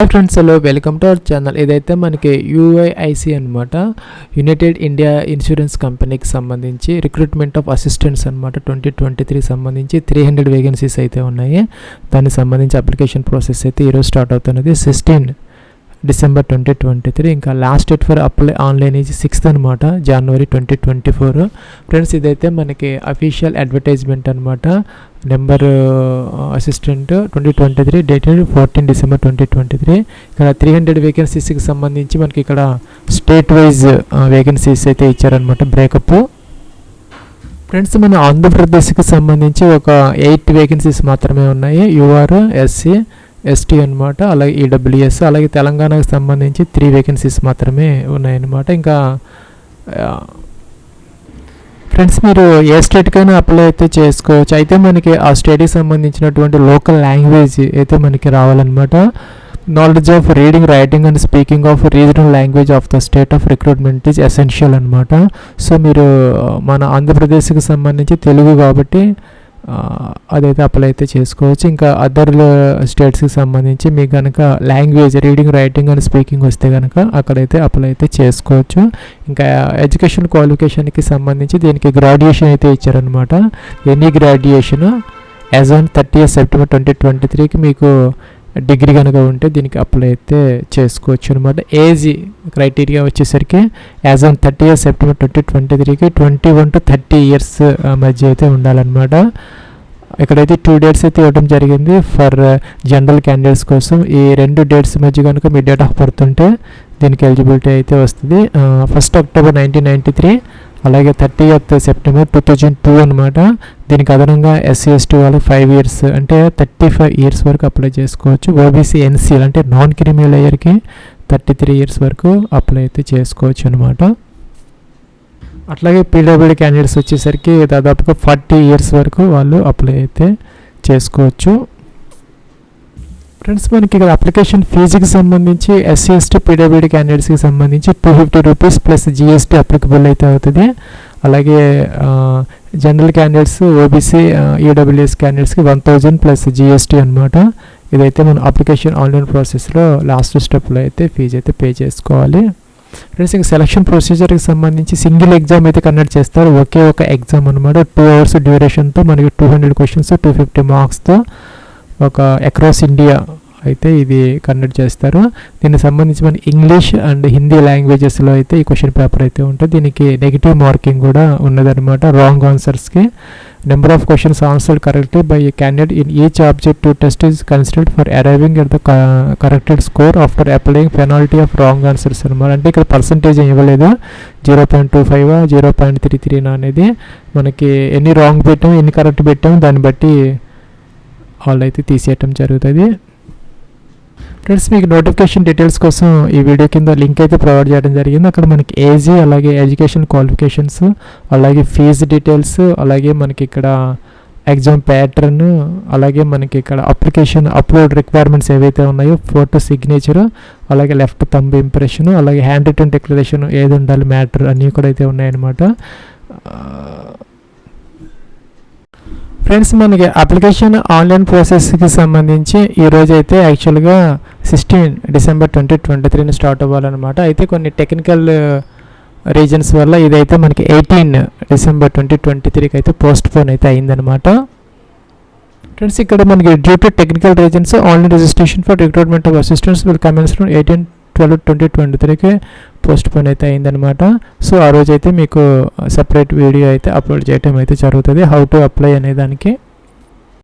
Hi friends hello welcome to our channel ఇదైతే మనకి UIIC అనమాట యునైటెడ్ ఇండియా ఇన్సూరెన్స్ కంపెనీకి సంబంధించి రిక్రూట్మెంట్ ఆఫ్ అసిస్టెంట్స్ అనమాట ట్వంటీ ట్వంటీ త్రీ సంబంధించి త్రీ హండ్రెడ్ వేకెన్సీస్ అయితే ఉన్నాయి. దానికి సంబంధించి అప్లికేషన్ ప్రాసెస్ అయితే ఈరోజు స్టార్ట్ అవుతున్నది. Sixteen December twenty twenty three ఇంకా last date for apply online is sixth అనమాట January twenty twenty four friends ఇదైతే మనకి అఫీషియల్ అడ్వర్టైజ్మెంట్ అనమాట number assistant twenty twenty three dated fourteen December twenty twenty three ఇక్కడ three hundred వేకెన్సీస్కి సంబంధించి మనకి ఇక్కడ స్టేట్ వైజ్ వేకెన్సీస్ అయితే ఇచ్చారనమాట బ్రేకప్ ఫ్రెండ్స్ మన ఆంధ్రప్రదేశ్కి సంబంధించి ఒక ఎయిట్ వేకెన్సీస్ మాత్రమే ఉన్నాయి. యూఆర్ ఎస్సీ ఎస్టీ అనమాట అలాగే ఈడబ్ల్యూఎస్ అలాగే తెలంగాణకు సంబంధించి త్రీ వేకెన్సీస్ మాత్రమే ఉన్నాయన్నమాట. ఇంకా ఫ్రెండ్స్ మీరు ఏ స్టేట్కైనా అప్లై అయితే చేసుకోవచ్చు. అయితే మనకి ఆ స్టేట్కి సంబంధించినటువంటి లోకల్ లాంగ్వేజ్ అయితే మనకి రావాలన్నమాట. Knowledge of reading writing and speaking of regional language of the state of recruitment is essential అనమాట సో మీరు మన ఆంధ్రప్రదేశ్కి సంబంధించి తెలుగు కాబట్టి అదైతే అప్లై అయితే చేసుకోవచ్చు. ఇంకా అదర్ స్టేట్స్కి సంబంధించి మీకు కనుక language reading writing and speaking వస్తే కనుక అక్కడైతే అప్లై అయితే చేసుకోవచ్చు. ఇంకా ఎడ్యుకేషన్ క్వాలిఫికేషన్కి సంబంధించి దీనికి గ్రాడ్యుయేషన్ అయితే ఇచ్చారనమాట any graduation as on thirty September twenty twenty త్రీకి మీకు డిగ్రీ కనుక ఉంటే దీనికి అప్లై అయితే చేసుకోవచ్చు అనమాట ఏజ్ క్రైటీరియా వచ్చేసరికి as on thirty years September twenty twenty త్రీకి twenty one to thirty years మధ్య అయితే ఉండాలన్నమాట. ఇక్కడైతే టూ డేట్స్ అయితే ఇవ్వడం జరిగింది. ఫర్ జనరల్ క్యాండిడేట్స్ కోసం ఈ రెండు డేట్స్ మధ్య కనుక మీ డేట్ ఆఫ్ బర్త్ ఉంటే దీనికి ఎలిజిబిలిటీ అయితే వస్తుంది. First October nineteen ninety three అలాగే thirty eighth September two thousand two అనమాట దీనికి అదనంగా ఎస్సీ ఎస్టీ వాళ్ళు ఫైవ్ ఇయర్స్ అంటే థర్టీ ఫైవ్ ఇయర్స్ వరకు అప్లై చేసుకోవచ్చు. ఓబీసీ ఎన్సీఎల్ అంటే నాన్ క్రిమినల్ లేయర్కి థర్టీ త్రీ ఇయర్స్ వరకు అప్లై అయితే చేసుకోవచ్చు అనమాట అట్లాగే పీడబ్ల్యూడీ క్యాండిడేట్స్ వచ్చేసరికి దాదాపుగా ఫార్టీ ఇయర్స్ వరకు వాళ్ళు అప్లై అయితే చేసుకోవచ్చు. ఫ్రెండ్స్ మనకి ఇక్కడ అప్లికేషన్ ఫీజుకి సంబంధించి ఎస్సీ ఎస్టీ పీడబ్ల్యూడీ క్యాండిడేట్స్కి సంబంధించి two fifty rupees plus GST applicable అయితే అవుతుంది. అలాగే జనరల్ క్యాండిడేట్స్ ఓబీసీ ఈడబ్ల్యూఎస్ క్యాండిడేట్స్కి వన్ థౌజండ్ ప్లస్ జిఎస్టీ అనమాట ఇదైతే మనం అప్లికేషన్ ఆన్లైన్ ప్రాసెస్లో లాస్ట్ స్టెప్లో అయితే ఫీజు అయితే పే చేసుకోవాలి. ఫ్రెండ్స్ ఇంకా సెలక్షన్ ప్రొసీజర్కి సంబంధించి సింగిల్ ఎగ్జామ్ అయితే కండక్ట్ చేస్తారు. ఒకే ఒక ఎగ్జామ్ అనమాట టూ అవర్స్ డ్యూరేషన్తో మనకి two hundred questions two fifty మార్క్స్తో ఒక అక్రాస్ ఇండియా అయితే ఇది కండక్ట్ చేస్తారు. దీనికి సంబంధించి మన ఇంగ్లీష్ అండ్ హిందీ లాంగ్వేజెస్లో అయితే ఈ క్వశ్చన్ పేపర్ అయితే ఉంటుంది. దీనికి నెగిటివ్ మార్కింగ్ కూడా ఉన్నదనమాట wrong ఆన్సర్స్కి number of questions answered correctly by a candidate in each objective test is considered for arriving at the corrected score after applying penalty of wrong answers అనమాట అంటే ఇక్కడ percentage ఇవ్వలేదు. Zero point two five zero point three three అనేది మనకి ఎన్ని wrong పెట్టాం ఎన్ని correct పెట్టాం దాన్ని బట్టి వాళ్ళు అయితే తీసేయటం జరుగుతుంది. ఫ్రెండ్స్ మీకు నోటిఫికేషన్ డీటెయిల్స్ కోసం ఈ వీడియో కింద లింక్ అయితే ప్రొవైడ్ చేయడం జరిగింది. అక్కడ మనకి ఏజీ అలాగే ఎడ్యుకేషన్ క్వాలిఫికేషన్స్ అలాగే ఫీజు డీటెయిల్స్ అలాగే మనకి ఇక్కడ ఎగ్జామ్ ప్యాటర్న్ అలాగే మనకి ఇక్కడ అప్లికేషన్ అప్లోడ్ రిక్వైర్మెంట్స్ ఏవైతే ఉన్నాయో ఫోటో సిగ్నేచర్ అలాగే లెఫ్ట్ తంబ్ ఇంప్రెషన్ అలాగే హ్యాండ్ రిటర్న్ డిక్లరేషన్ ఏది ఉండాలి మ్యాటర్ అన్నీ కూడా అయితే ఉన్నాయన్నమాట. ఫ్రెండ్స్ మనకి అప్లికేషన్ ఆన్లైన్ ప్రాసెస్కి సంబంధించి ఈరోజు అయితే యాక్చువల్గా సిక్స్టీన్ డిసెంబర్ ట్వంటీ ట్వంటీ త్రీని స్టార్ట్ అవ్వాలన్నమాట. అయితే కొన్ని టెక్నికల్ రీజన్స్ uh, వల్ల ఇదైతే మనకి ఎయిటీన్ డిసెంబర్ ట్వంటీ ట్వంటీ త్రీకి అయితే పోస్ట్ పోన్ అయితే అయిందనమాట ఫ్రెండ్స్ ఇక్కడ మనకి due to technical reasons online registration for recruitment of assistants will commence from eighteen twelve twenty twenty త్రీకి పోస్ట్ పోన్ అయితే అయిందనమాట సో ఆ రోజు uh, అయితే మీకు సపరేట్ వీడియో అయితే అప్లోడ్ చేయటం అయితే జరుగుతుంది. హౌ టు అప్లై అనే దానికి.